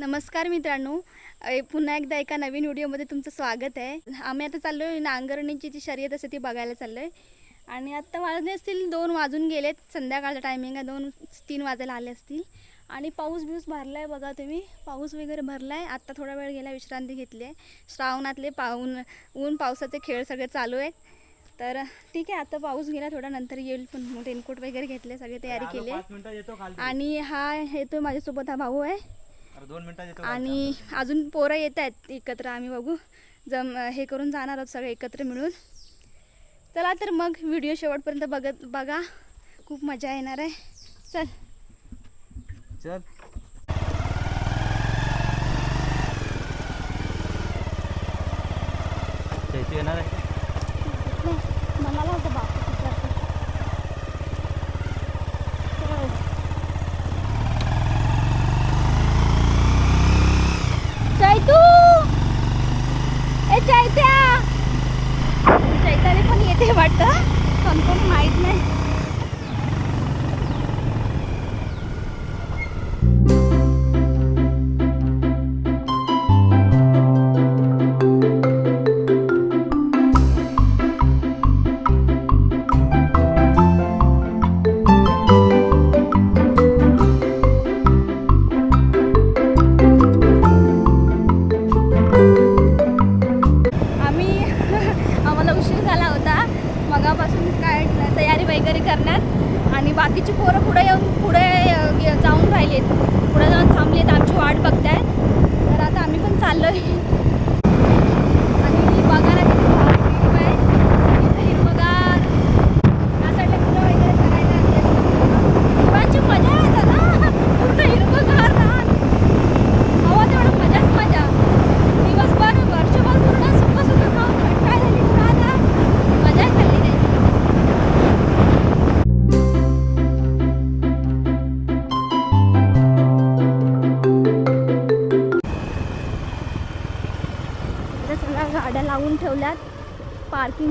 नमस्कार मित्रांनो. पुन्हा एकदा एका नवीन व्हिडिओमध्ये तुमचं स्वागत आहे. आम्ही आता चाललो आहे नांगरणीची जी शर्यत असते ती बघायला चाललो आहे आणि आत्ता वाजले असतील दोन वाजून गेलेत. संध्याकाळचा टायमिंग आहे दोन तीन वाजायला आले असतील. आणि पाऊस बिऊस भरला आहे बघा तुम्ही. पाऊस वगैरे भरला आहे आत्ता थोडा वेळ गेला विश्रांती घेतली आहे. श्रावणातले पाऊन ऊन पावसाचे खेळ सगळे चालू आहेत. तर ठीक आहे आता पाऊस गेला थोडा नंतर येईल. पण रेनकोट वगैरे घेतले सगळे तयारी केली आणि हा येतो माझ्यासोबत हा भाऊ आहे. आणि अजून पोरं येत आहेत एकत्र आम्ही बघू. जम हे करून जाणार आहोत सगळे एकत्र मिळून. चला तर मग व्हिडिओ शेवटपर्यंत बघत बघा. खूप मजा येणार आहे. चल. चल. येणार आहे? म्हणाला होतं बापू.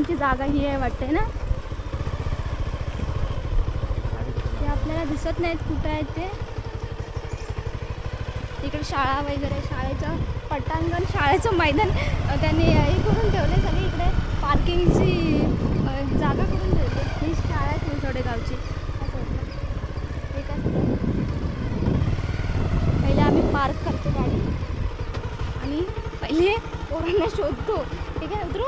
पार्किंगची जागा ही आहे वाटते ना? ते आपल्याला दिसत नाहीत कुठं आहेत ते. तिकडे शाळा वगैरे शाळेचं पटांगण शाळेचं मैदान त्यांनी हे करून ठेवले सगळी इकडे. पार्किंगची जागा करून ठेवते ही शाळा आहे थोडे गावची या साईडला. पहिले आम्ही पार्क करतो गाडी. आणि पहिले पोरांना शोधतो. ठीक आहे उतरू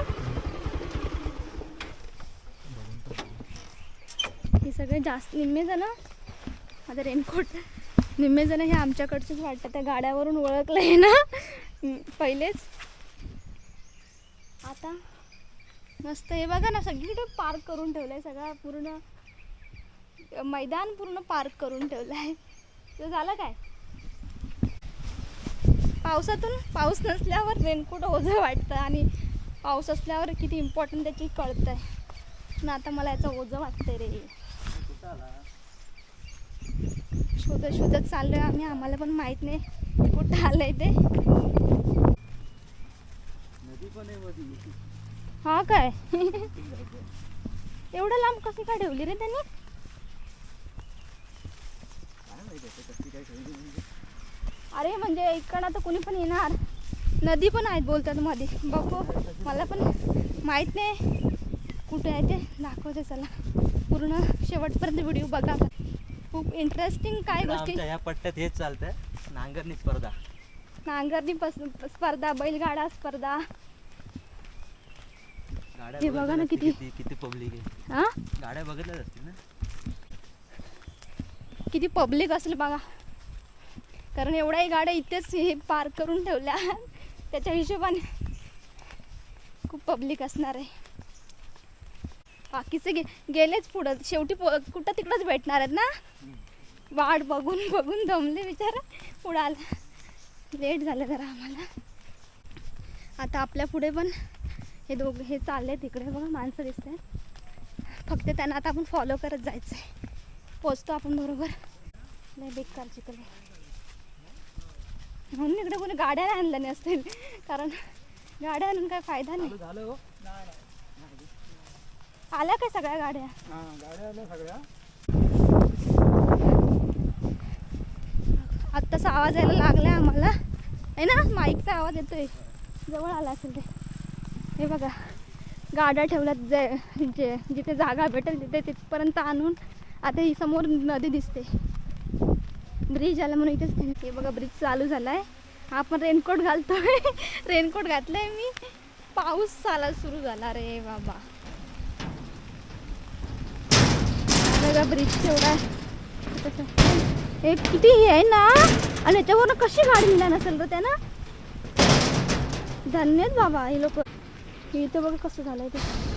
हे सगळे जास्त निम्मे जण आता रेनकोट. निम्मे जण हे आमच्याकडचेच वाटतं. त्या गाड्यावरून ओळखलं आहे ना? पहिलेच. आता मस्त हे बघा ना सगळीकडे पार्क करून ठेवलं आहे सगळा पूर्ण मैदान पूर्ण पार्क करून ठेवलं आहे ते झालं काय? पावसातून पाऊस नसल्यावर रेनकोट ओझं वाटतं आणि पाऊस असल्यावर किती इम्पॉर्टंट त्याची कळतं आहे ना आता मला याचं ओझं वाटतंय रे. शोधत शोधत चाललोय आम्ही. आम्हाला पण माहीत नाही कुठं ते. पण आहे मध्ये हा काय? एवढं लांब कशी काय ठेवली रे त्यांनी? आता अरे म्हणजे इकडं तर कुणी पण येणार. नदी पण आहेत बोलतात मध्ये. बघू. मला पण माहीत नाही कुठे आहे ते. दाखवते चला. पूर्ण शेवटपर्यंत व्हिडिओ बघा. खूप इंटरेस्टिंग काय गोष्टी. आमच्या ह्या पट्ट्यात हेच चालतंय. नांगरणी स्पर्धा. नांगरणी पस स्पर्धा बैलगाडा स्पर्धा. गाड्या हे बघा ना असतील किती. किती किती पब्लिक आहे. हा? गाड्या बघितल्याच असतील ना. किती पब्लिक असेल बघा. कारण एवढ्याही गाड्या इथेच हे पार्क करून ठेवल्या. त्याच्या हिशोबाने खूप पब्लिक असणार आहे. बाकीचे गे गेलेच पुढं. शेवटी कुठं तिकडंच भेटणार आहेत ना? वाट बघून बघून दमले बिचारा. पुढं आला. लेट झालं जरा आम्हाला. आता आपल्या पुढे पण हे दोघं हे चालले तिकडे बघा माणसं दिसत आहेत फक्त त्यांना आता आपण फॉलो करत जायचं आहे पोचतो आपण बरोबर. नाही बेकार चिकल म्हणून इकडे कोणी गाड्या नाही आणल्या नसतील. कारण गाड्या आणून काय फायदा नाही. झालं हो. आल्या काय सगळ्या गाड्या? हा गाड्या आल्या सगळ्या. आत्ताचा आवाज यायला लागलाय आम्हाला. आहे ना माईकचा आवाज येतोय. जवळ आला असेल ते. हे बघा गाड्या ठेवल्यात जे जे जिथे जागा भेटेल तिथे तिथपर्यंत आणून आता ही समोर नदी दिसते. ब्रिज आला म्हणून इथेच हे बघा ब्रिज चालू झाला आहे आपण रेनकोट घालतोय. रेनकोट घातलंय मी. पाऊस आला सुरू झाला. रे बाबा. बघा ब्रिज तेवढा एक किती हे आहे ना? आणि याच्यावरनं कशी गाडी निघाली नसेल तर त्यानं? धन्यच बाबा हे लोक. इथं बघा कसं झालंय ते.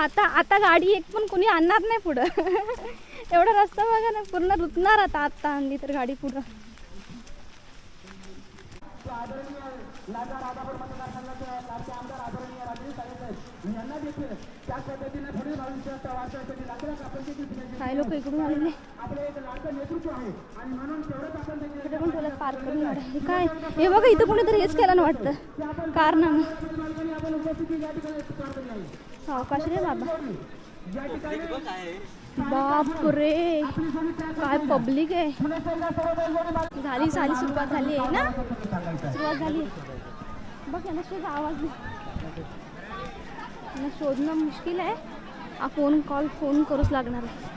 आता आता गाडी एक पण कोणी आणणार नाही पुढं. एवढा रस्ता बघा ना पूर्ण रुतणार आता आत्ता आणली तर गाडी पुढं. काय लोक इकडून आलेले इकडे पण तुला पार्क करून काय? हे बघा इथं कोणीतरी हेच केलं ना वाटतं. कारनामा सावकाश रे बाबा. बाप रे काय पब्लिक आहे? झाली झाली सुरुवात झाली आहे ना? सुरुवात झाली बघ यांना शोध आवाज नाही यांना शोधणं मुश्किल आहे. हा फोन कॉल फोन करूच लागणार आहे.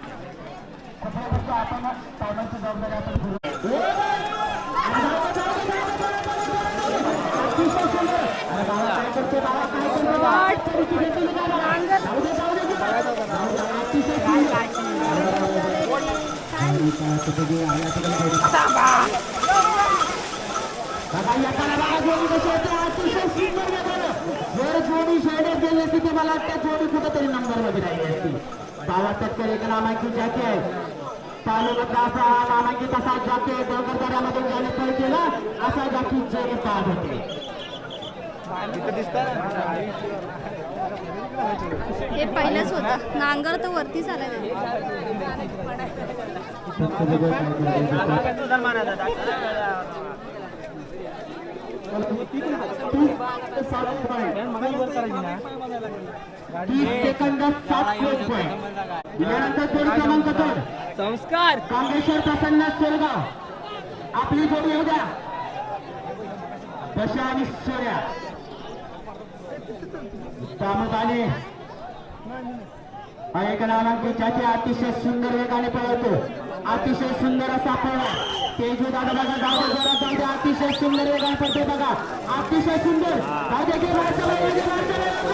जर मला वाटतं जोडी कुठेतरी नंबरमध्ये राहिली असती गावात टक्कर एक नामांकित जॅकेट तालुक्यातला असा हा नामांकित असा जॅकेट डोंगरदऱ्यामध्ये ज्याने केला असा जॅकेट पाहत होते हे पहिलंच होतं. नांगर तर क्रमांक दोन संस्कार. कांगेश्वर प्रसन्न सोलगाव आपली जोडी उद्या दशा आणि सूर्या दामोदाने एक नामांकित ज्याचे अतिशय सुंदर वेगाने पळवतो अतिशय सुंदर असा पळा. तेजू दादा बघा जाऊ दे जोरात जाऊ दे अतिशय सुंदर वेगाने पडतो बघा. अतिशय सुंदर. जाऊ दे की माणसं वळू दे, माणसं वळू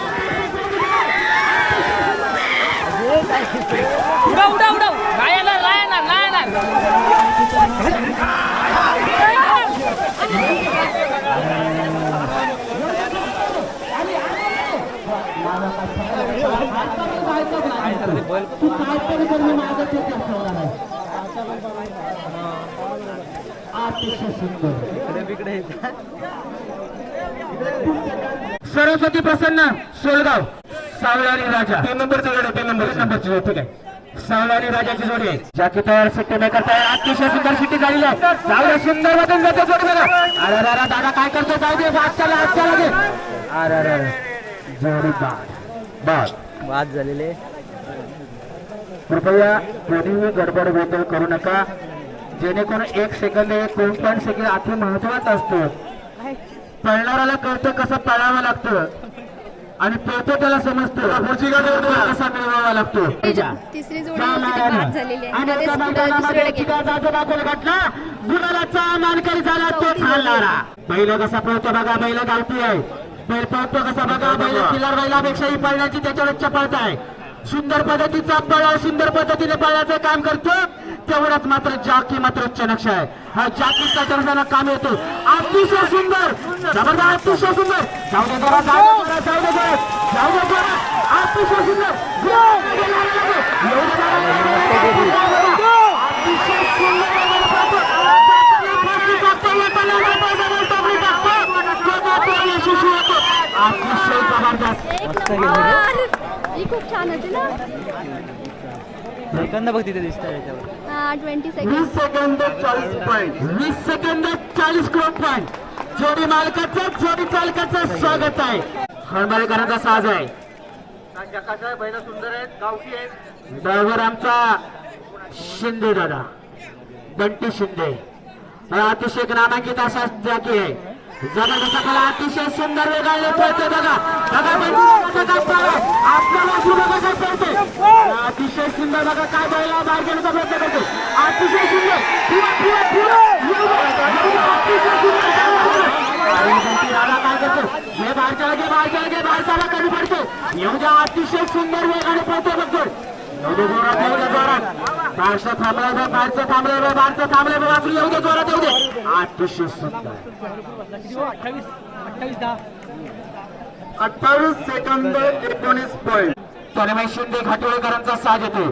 तू काय तरी कर मी माझं ते असणार आहे अतिशय सुंदर सरस्वती प्रसन्न सोलगाव. सावलानी राजा. तीन नंबरची जोडी तीन नंबर नंबरची जोडी ठीक आहे. सावलानी राजाची जोडी आहे. जाकी तयार सिट्टी मेकर तयार अतिशय सुंदर सिट्टी झालेली आहे. जाऊ दे, सुंदर मधून जातो जोडी बघा अरे दादा काय करतो जाऊ दे आज चला आज चला दे. अरे अरे अरे. जोडी बाद बाद झालेले. कृपया कोणीही गडबड गोंधळ करू नका. जेणेकरून एक सेकंद एक दोन पॉईंट सेकंद अति महत्त्वाचा असतो. पळणाऱ्याला कळतं कसं पळावं लागतं. आणि पळतो त्याला समजतं पुढची गाडी कसा मिळवावा लागतो. तिसरी जोडी मानकरी झाला तो ठाणणारा बैल कसा पळतो बघा बैल गावठी आहे. पळतो कसा बघा बैल किल्लार बैलापेक्षाही पळण्याची त्याच्यावर चपळता आहे सुंदर पद्धतीचा पळा सुंदर पद्धतीने पळण्याचं काम करतो तेवढ्यात मात्र जाकी मात्र चनक्ष आहे हा जाकीचा चरसाला काम येतो अतिशय सुंदर जबरदस्त अतिशय सुंदर जाऊ दे जरा जाऊ दे जाऊ दे जाऊ दे जरा. अतिशय सुंदर अतिशय सुंदर अतिशय जबरदस्त. ही खूप छान होती ना? सेकंद बघ तिथे दिसत याच्यावर ट्वेंटी सेकंड वीस सेकंद चाळीस पॉईंट वीस सेकंद चाळीस क्रोड पॉईंट जोडी मालकाचं जोडी चालकाचं स्वागत आहे. हळमळकरांचा साज आहे. ड्रायव्हर आमचा शिंदे दादा. बंटी शिंदे. अतिशय नामांकित असा जाकी आहे. जबरदस्त कला अतिशय सुंदर वेगाने पळते बघा. बघा पळते अतिशय सुंदर बघा काय बैला बाहेर घेण्याचा प्रयत्न करतो अतिशय सुंदर. काय करतो हे बाहेरच्या लगे बाहेरच्या लगे बाहेरच्याला. कमी पडतो. अतिशय सुंदर वेगाने पळतो बघतो येऊ दे जोरात येऊ येऊ दे जोरात येऊ दे अठ्ठावीस सेकंद एकोणीस पॉईंट तनमय शिंदे घाटोळेकरांचा साज येतो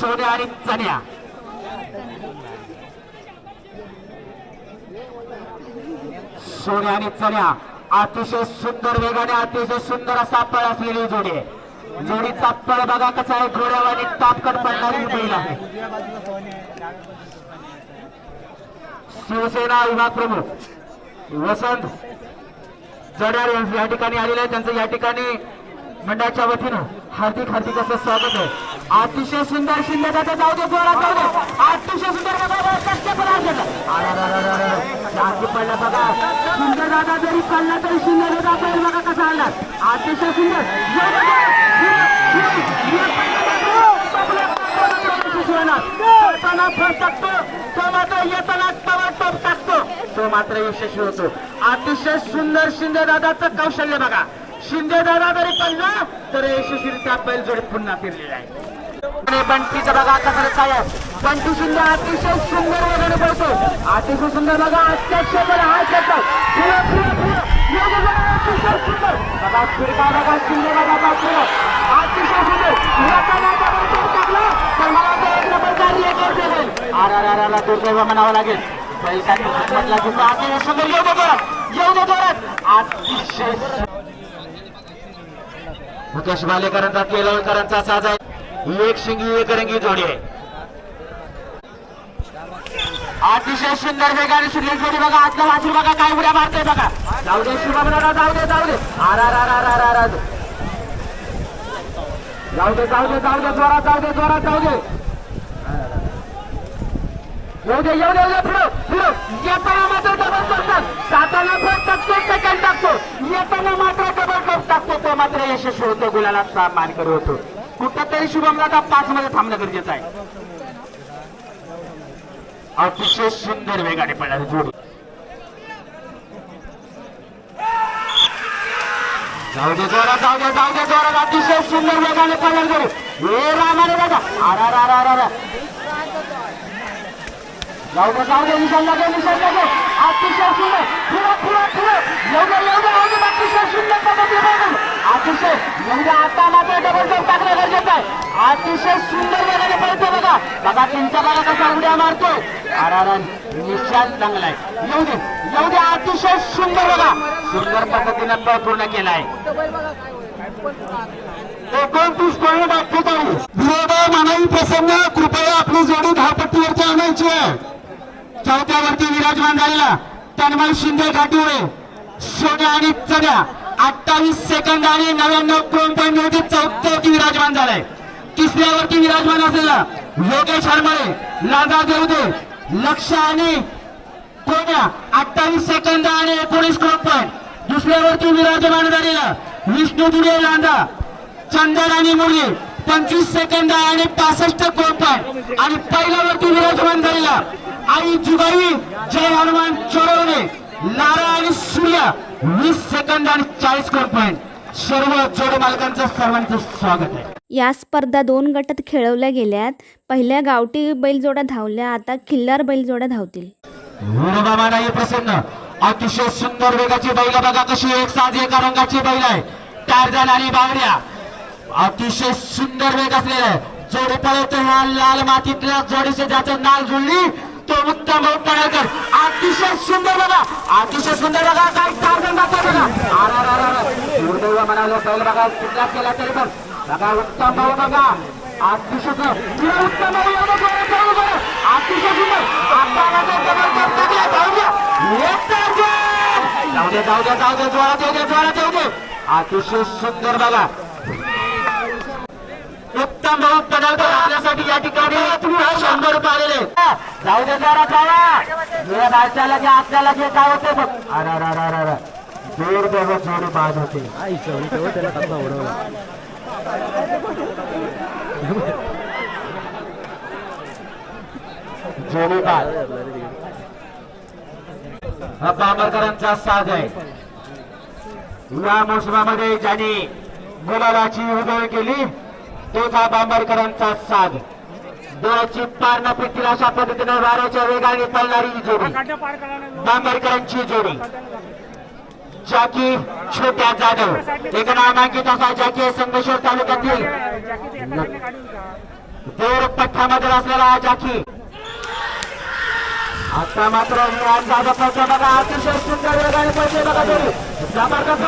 सोन्या आणि चण्या. सोन्या आणि चण्या अतिशय सुंदर वेगाने अतिशय सुंदर असा पळ असलेली जोडी. जोडी जोडीचा बघा कसा आहे घोड्यावानी तापकट पडणारी बैल आहे. शिवसेना विभाग प्रमुख वसंत जडार या ठिकाणी आलेले आहे. त्यांचं या ठिकाणी मंडळाच्या वतीनं हार्दिक हार्दिक असं स्वागत आहे. अतिशय सुंदर शिंदे दादा जाऊ दे गोळा जाऊ दे. अतिशय सुंदर बघा बघा, कष्ट बघा सुंदर दादा जरी पडला तरी सुंदर दादा बैल बघा कसा आला. अतिशय सुंदर. फळ टाकतो तो मात्र येताना तवा टोप टाकतो तो मात्र यशस्वी होतो. अतिशय सुंदर शिंदे दादाचं कौशल्य बघा. शिंदे दादा जरी पडला तर यशस्वीरित्या बैल जोडीत पुन्हा फिरलेला आहे. बंटीचं बघा आता खरंच काय आहे. बंटी शिंदे अतिशय सुंदर वगैरे पडतो अतिशय सुंदर बघा अत्यक्ष करतात अतिशय सुंदर. बघा फिरका बघा शिंदे बघा अतिशय सुंदर. येताना तर मला वाटतं एक नंबरचा record देईल. दुर्दैव म्हणावं लागेल. बैल काय की अतिशय सुंदर येऊ दे जोरात येऊ दे जोरात अतिशय मुकेश मालेकरांचा केलवकरांचा साजा आहे एक शिंगी एक रंगी जोडी आहे. अतिशय सुंदर वेगाने सुटली जोडी बघा. आतला वाचू बघा. काय उड्या मारतोय बघा. जाऊ दे शुभम जाऊ दे जाऊ दे. आर आर आर आर आर. जाऊ दे जाऊ दे जाऊ दे जोरात जाऊ दे जोरात जाऊ दे. येऊ दे येऊ दे येऊ दे पुढं पुढं येताना मात्र डबल करतात जाताना पण टाकतो सेकंड टाकतो येताना मात्र डबल टॉप टाकतो. तो मात्र यशस्वी होतो गुलाला सामान करू होतो कुठं तरी शुभमला आता पाच मध्ये थांबणं गरजेचं आहे. अतिशय सुंदर वेगाने पडणारी जोडी. जाऊ दे जोरा जाऊ दे जाऊ दे जोरात. अतिशय सुंदर वेगाने पडणार जोडी. हे रामाने दादा अरा रा रा रा रा जाऊ दे जाऊ दे निशाण लागे निशाण लागे अतिशय सुंदर पुढं पुढं पुढं येऊ दे येऊ दे येऊ दे अतिशय सुंदर पद्धतीने बघून अतिशय येऊ दे आता मात्र डबल टॉप टाकणं गरजेचं आहे अतिशय सुंदर वेगाने पळतो बघा बघा तुमच्या बघा कसा उड्या मारतोय अरे अरे निशाण चांगलाय येऊ दे येऊ दे अतिशय सुंदर बघा सुंदर पद्धतीने पळ पूर्ण केलाय एकोणतीस पॉईंट अठ्ठेचाळीस विरोधा मनाई प्रसन्न कृपया आपली जोडी धावपट्टीवरती आणायची आहे चौथ्यावरती विराजमान झालेला तन्मय शिंदे घाटुळे सोन्या आणि चड्या अठ्ठावीस सेकंद आणि नव्याण्णव पॉईंटमध्ये चौथ्यावरती विराजमान झालाय तिसऱ्यावरती विराजमान असलेला योगेश हरमळे लादा देवदे लक्ष आणि कोण्या अठ्ठावीस सेकंद आणि एकोणीस क्रोड पॉईंट दुसऱ्यावरती विराजमान झालेला विष्णू दुडे लांजा चंदन आणि मुरली पंचवीस सेकंद आणि पासष्ट क्रोड पॉईंट आणि पहिल्यावरती विराजमान झालेला आई जुगाई जय हनुमान चोरवणे लारा आणि सूर्या वीस सेकंद आणि चाळीस क्रोड पॉईंट सर्व जोड मालकांचं सर्वांचं स्वागत आहे. या स्पर्धा दोन गटात खेळवल्या गेल्यात. पहिल्या गावठी बैलजोड्या धावल्या आता खिल्लार बैलजोड्या धावतील. नाही प्रसन्न. अतिशय सुंदर वेगाची बैल बघा कशी एक साज एका रंगाची बैल आहे. टारजन आणि बावड्या. अतिशय सुंदर वेग असलेला आहे जोडी पळवतो ह्या लाल मातीतल्या जोडीचे ज्याचं नाल जुळली तो उत्तम भाऊ पडळकर अतिशय सुंदर बघा अतिशय सुंदर बघा काय टारजन जातो बघा अरे, अरे, अरे, अरे. दुर्दैव म्हणाले बैल बघा कुठला केला तरी पण बघा उत्तम भाऊ बघा अतिशय सुंदर. या उत्तम आहे, एवढं जोरात जाऊ बरं. अतिशय सुंदर. आता माझा जबरदस्त टाकला, जाऊ द्या. एक target. जाऊ दे जाऊ दे जाऊ दे जोरात येऊ दे जोरात येऊ दे अतिशय सुंदर बघा उत्तम भाऊ पदार्थ आपल्यासाठी या ठिकाणी शंभर रुपये आलेले जाऊ दे जरा जावा घ्या आपल्याला जे काय होते बघ. अरे अरे अरे जोर बघ जोर बाद होते. तेव्हा त्याला कसा उडवला जोडी बाद हा बांबरकरांचा साज आहे. या मोसमामध्ये ज्यांनी गुलालाची उधळ केली तोच बांबरकरांचा साध दोची पार न अशा पद्धतीने वाऱ्याच्या वेगाने पळणारी जोडी. बांबरकरांची जोडी. जाकी छोट्या जाधव. एक नामांकित असा जाकी संगमेश्वर तालुक्यातील देर पठ्ठामध्ये असलेला हा जाकी. आता मात्र मी आज जागा पळतो बघा. अतिशय सुंदर वेगाने पैसे बघा जोडी. जबरदस्त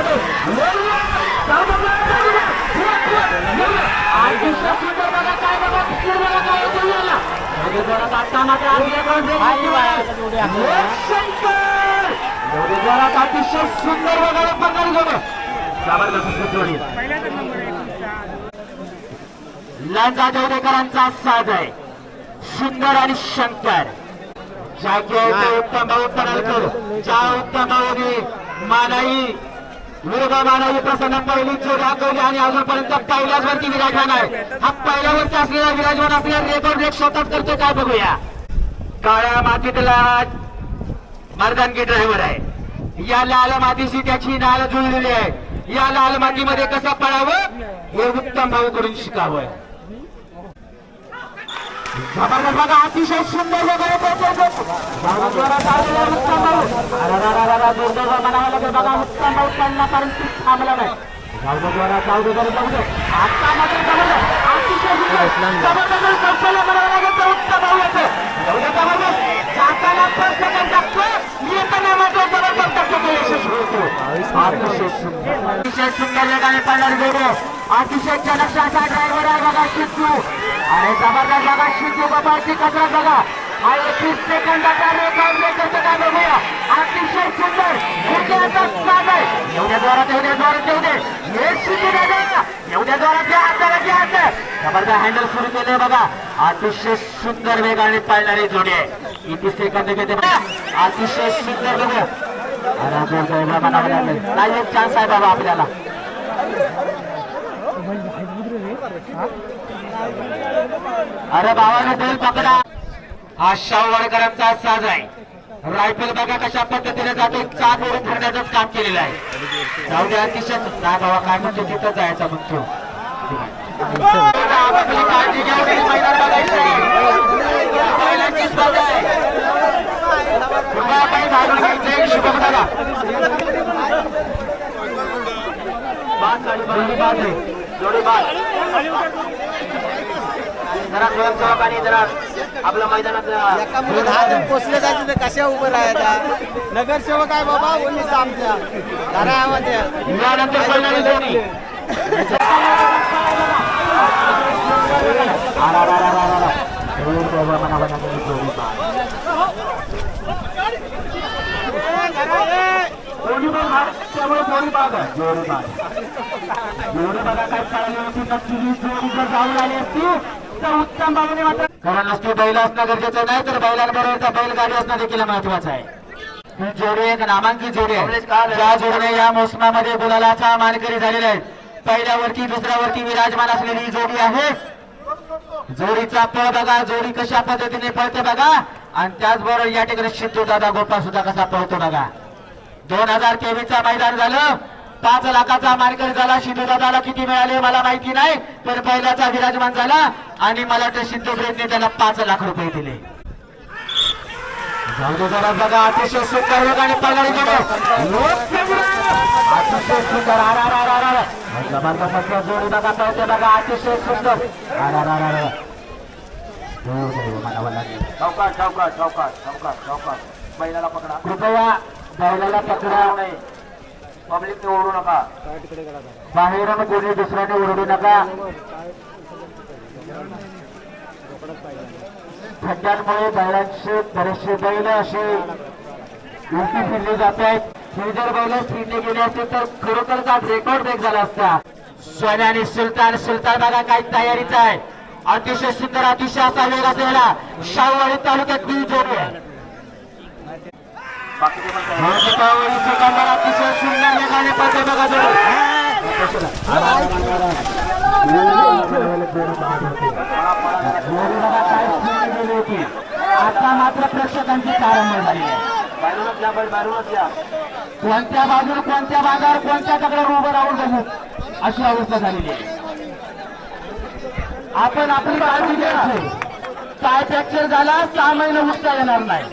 अतिशय सुंदर वगैरे काय बघा. जोरात अतिशय सुंदर जबरदस्त जोडी लांजा साज आहे. सुंदर आणि शंकर. जागे उत्तम भाऊ पडळकर ज्या उत्तम भाऊने मानाई विरोध मानाई प्रसन्न पहिली चोरी दाखवली आणि अजूनपर्यंत पहिल्याच वरती विराजमान आहे. हा पहिल्यावरती असलेला विराजमान असलेला रेकॉर्ड रेक स्वतःच करतो काय बघूया. काळ्या मातीतला मर्दानगी ड्रायव्हर आहे. या लाल मातीशी त्याची नाळ जुळलेली आहे. या लाल मातीमध्ये कसं पडावं हे उत्तम भाऊ करून शिकावं बघा अतिशय सुंदर वगैरे पोहोचवतो जोरात आलेला उत्तम भाऊ अरे रा रा रा रा दुर्दैव म्हणावं लागेल बघा उत्तम अतिशय सुंदर. वेगाने अतिशय ड्रायव्हर आहे बघा शिस्तू आणि जबरदस्त बघा शिंदे बाबाची कचरा बघा आणि तीस सेकंदाचा रेकॉर्ड रेकॉर्ड काय बघूया? अतिशय सुंदर. गुडघ्याचा साज आहे. एवढ्या जोरात एवढ्या जोरात येऊ दे. हे शिंदे दादा एवढ्या जोरात घ्या आताला जे हात जबरदस्त हँडल सुरू केलंय बघा. अतिशय सुंदर वेगाने पाळणारी जोडी आहे. किती सेकंद घेते बघा. अतिशय सुंदर बघू. अरे नाही एक चान्स आहे बाबा आपल्याला. अरे भावाने बैल पकडा. हा शाहूवाडकरांचा साज आहे. रायफल बघा कशा पद्धतीने जातो. चाक ओढून धरण्याचंच काम केलेलं आहे. जाऊ द्या अतिशय ना बाबा काय म्हणतो तिथं जायचा म्हणतो काळजी घ्या शुभम दादा जोडी बाद जरा स्वयंसेवकांनी जरा आपल्या मैदानात दहा जण पोचले जायचे तर कशा उभं राहायचा? नगरसेवक आहे बाबा ओलीचा आमच्या. जोडी. बघा काय चालली होती नक्की जोडी जर जाऊन आली असती कारण नसती बैल असणं गरजेचं नाही तर बैलांबरोबर बैलगाडी असणं देखील महत्वाचं आहे. ही जोडी एक नामांकित जोडी आहे. ज्या जोडीने या मोसमामध्ये गुलालाचा मानकरी झालेला आहे. पहिल्यावरती दुसऱ्यावरती विराजमान असलेली ही जोडी आहे. जोडीचा पळ बघा. जोडी कशा पद्धतीने पळते बघा. आणि त्याचबरोबर या ठिकाणी सिद्धू दादा गोपाळ सुद्धा कसा पळतो बघा. दोन हजार तेवीसचा मैदान झालं. पाच लाखाचा मानकरी झाला सिद्धू दादाला किती मिळाले मला माहिती नाही पण पहिल्याचा विराजमान झाला आणि मला सिद्धू ब्रेडने त्याला पाच लाख रुपये दिले. जाऊ जरा बघा अतिशय सुंदर वेगाने पळणारी जोडी अतिशय सुंदर. जबरदस्त जोडी बघा पळते बघा अतिशय सुंदर. चौकाट चौकाट चौकाट चौकाट चौकाट बैलाला पकडा. कृपया बैलाला पकडा. पब्लिकने ओढू नका. बाहेरून कोणी दुसऱ्याने ओरडू नका. खड्ड्यांमुळे बैलांचे बरेचसे बैल असे उलटी फिरले जात आहेत हे जर बैल फिरले गेले असते तर खरोखरच आज रेकॉर्ड ब्रेक झाला असता. सोन्या आणि सुलतान सुलतान बघा काय तयारीचा आहे. अतिशय सुंदर अतिशय असा वेग असलेला आणि तालुक्यात ती जोडी आहे बाकीचे पण तयार. हा दीपावली सेकंदाला अतिशय सुंदर वेगाने पडते बघा जोडी आता मात्र प्रेक्षकांची तारंबळ झाली आहे. कोणत्या बाजूला कोणत्या भागावर कोणत्या दगडावर उभं राहून बघू अशी अवस्था झालेली आहे. आपण आपली काळजी घ्यायची काय फ्रॅक्चर झाला सहा महिने उठता येणार नाही.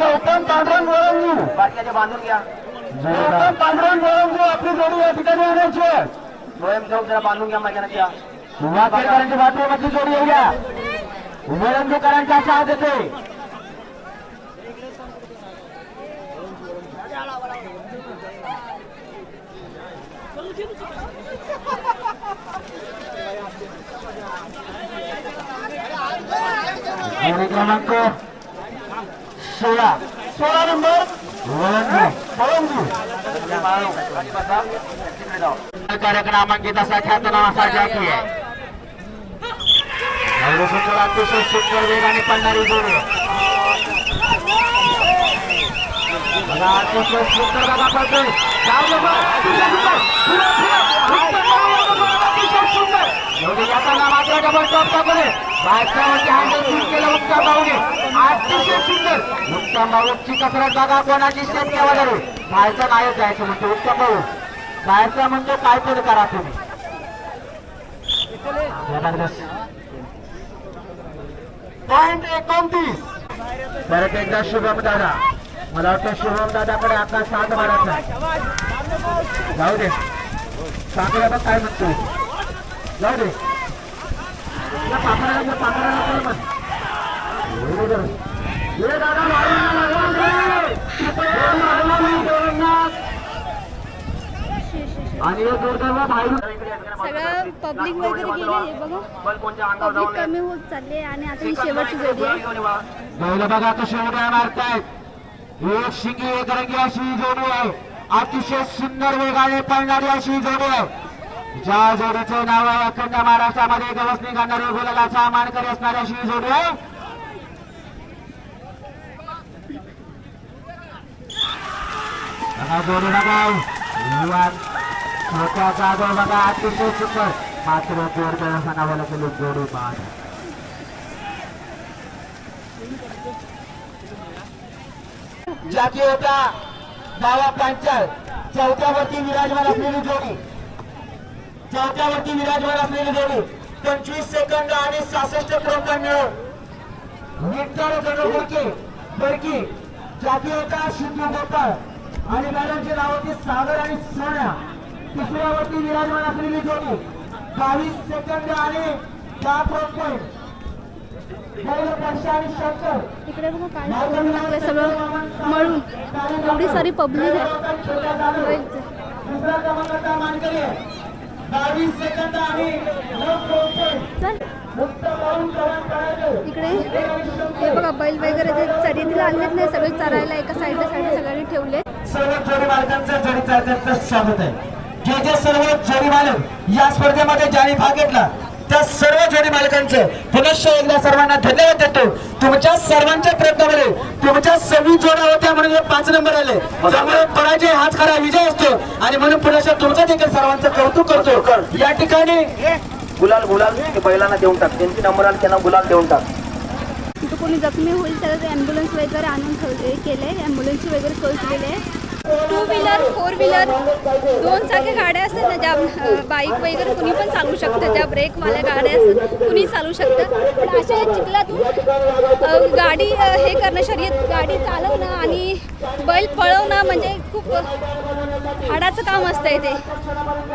गौतम पांढरंग वळंगू. बारक्याचे बांधून घ्या. गौतम पांढरंग वळंगू आपली जोडी या ठिकाणी येण्याची आहे. स्वयंसेवक जरा बांधून घ्या मैदानाच्या वाकेकरांची वाटेवरची जोडी येऊया. वळंगूकरांचा साथ देते क्रमांक सोळा सोळा नंबर वळंगू वळंगू तिकडे जाऊ कार्यक्रम नामांकित असा ख्यातनाम असा जाती आहे एवढं सुंदर अतिशय सुंदर वेगाने पडणारी जोडी बघा, अतिशय सुंदर बघा पडतोय जाऊ दे बघ, अतिशय सुंदर. पुढं, पुढं, उत्तम बघा, बघा, अतिशय सुंदर. एवढी येताना मात्र डबल टॉप टाकले बायकावरती हँडल सुरू केलं उत्तम भाऊने. अतिशय सुंदर. उत्तम भाऊची कसरत बघा कोणाची शक्य वगैरे. बाहेरचा नायक जायचं म्हणतो उत्तम भाऊ. बाहेरचा म्हणतो काय तरी करा तुम्ही. पॉइंट एकोणतीस. परत एकदा शुभम दादा. मला वाटतं शुभम दादाकडे आता सात मारायचा जाऊ दे. साखर आता काय म्हणतो? जाऊ दे. आणि सगळं पब्लिक वगैरे गेले हे बघा. पब्लिक कमी होत चालली आणि आता ही शेवटची जोडी आहे. बघा कशा उड्या मारतायत. एक शिंगी एक रंगी अशी ही जोडी आहे. अतिशय सुंदर वेगाने पळणारी अशी जोडी आहे. ज्या जोडीचं नाव अखंड महाराष्ट्रामध्ये गवसणी करणारी गुलालाचा मानकरी असणारी अशी जोडी. आहे बघा जोडी बघा. युवान छोट्या बघा अतिशय सुंदर. मात्र जोडदार असा नावाला जोडी बाद. जाती होता गावा पांचाळ चौथ्यावरती विराजमान असलेली जोडी. चौथ्यावरती विराजमान असलेली जोडी पंचवीस सेकंद आणि सहासष्ट क्रमांक मिळून विठ्ठल गणोबरकी बरकी जाती होता सिद्धू गोपाळ आणि मॅडमचे नाव होते सागर आणि सोन्या तिसऱ्यावरती विराजमान असलेली जोडी बावीस सेकंद आणि दहा पॉईंट इकडे बघा काय सगळं मळून. एवढी सारी पब्लिक आहे. आहे. बावीस सेकंद करायचं. इकडे. हे बघा बैल वगैरे जे शर्यतीला आणलेत नाही सगळे चरायला एका साईडला साईडला सगळ्यांनी ठेवले. सर्व जोडी मालकांचं जोडी चालकांचं स्वागत आहे. जे जे सर्व जोडी मालक या स्पर्धेमध्ये ज्यांनी भाग घेतला त्या सर्व जोडी मालकांचं पुनश्च एकदा सर्वांना धन्यवाद देतो. तुमच्या सर्वांच्या प्रयत्नामध्ये तुमच्या सव्वीस जोड्या होत्या म्हणून पाच नंबर आले. त्यामुळे पराजय हाच खरा विजय असतो. आणि म्हणून पुनश्च तुमचं देखील सर्वांचं कौतुक करतो. या ठिकाणी गुलाल गुलाल ते बैलांना देऊन टाक. त्यांची नंबर आली त्यांना गुलाल देऊन टाक. तिथं कोणी जखमी होईल त्याला ॲम्ब्युलन्स वगैरे आणून ठेवले केले. ॲम्ब्युलन्सची वगैरे सोय केलेली आहे. टू व्हीलर फोर व्हीलर दोन चाकी गाड्या असतात ना ज्या बाईक वगैरे कुणी पण चालू शकतं त्या ब्रेकवाल्या गाड्या असतात कुणी चालू शकतं. पण अशा या चिखलातून गाडी हे करणं शर्यत गाडी चालवणं आणि बैल पळवणं म्हणजे खूप हाडाचं काम असतंय ते.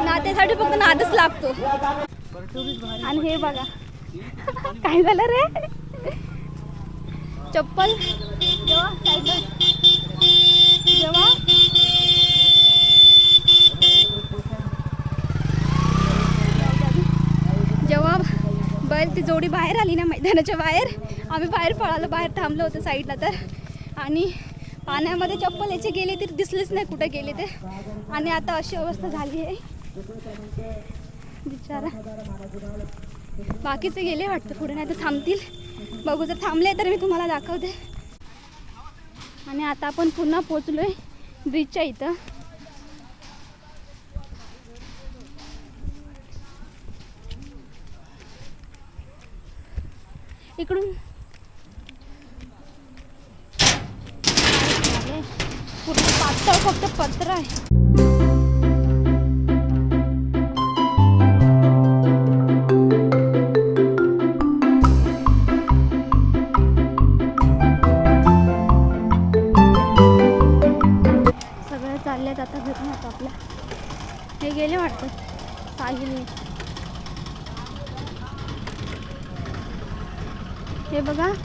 नात्यासाठी फक्त नादच लागतो. आणि हे बघा. काय झालं रे? चप्पल. जेव्हा जेव्हा जेव्हा बैल ती जोडी बाहेर आली ना मैदानाच्या बाहेर आम्ही बाहेर पळालो बाहेर थांबलो होतो साईडला तर. आणि पाण्यामध्ये चप्पल याची गेली तर दिसलीच नाही कुठे गेले ते. आणि आता अशी अवस्था झाली आहे. बिचारा. बाकीचे गेले वाटतं पुढे नाही तर थांबतील. बघू जर थांबले तर मी तुम्हाला दाखवते. आणि आता आपण पुन्हा पोचलोय ब्रिजच्या इथं. इकडून. पूर्ण पातळ फक्त पत्र आहे.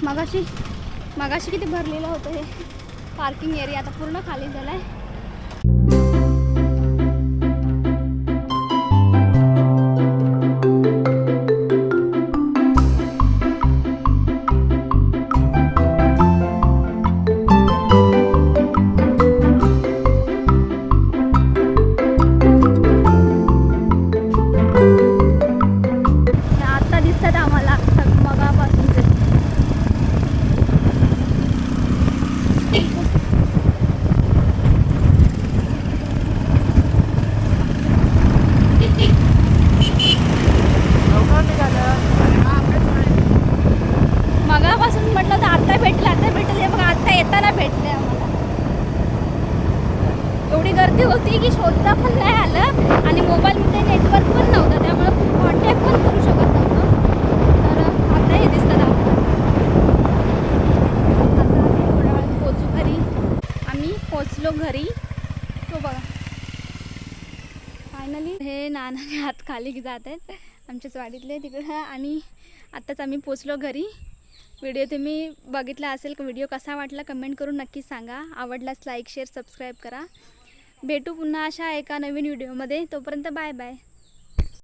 मगाशी मगाशी किती भरलेलं होतं हे? पार्किंग एरिया आता पूर्ण खाली झाला आहे खाली जात आहेत. आमच्याच वाडीतले तिकडं. आणि आत्ताच आम्ही पोचलो घरी. व्हिडिओ तुम्ही बघितला असेल व्हिडिओ कसा वाटला कमेंट करून नक्की सांगा. आवडल्यास लाईक शेअर सबस्क्राईब करा. भेटू पुन्हा अशा एका नवीन व्हिडिओमध्ये. तोपर्यंत बाय बाय.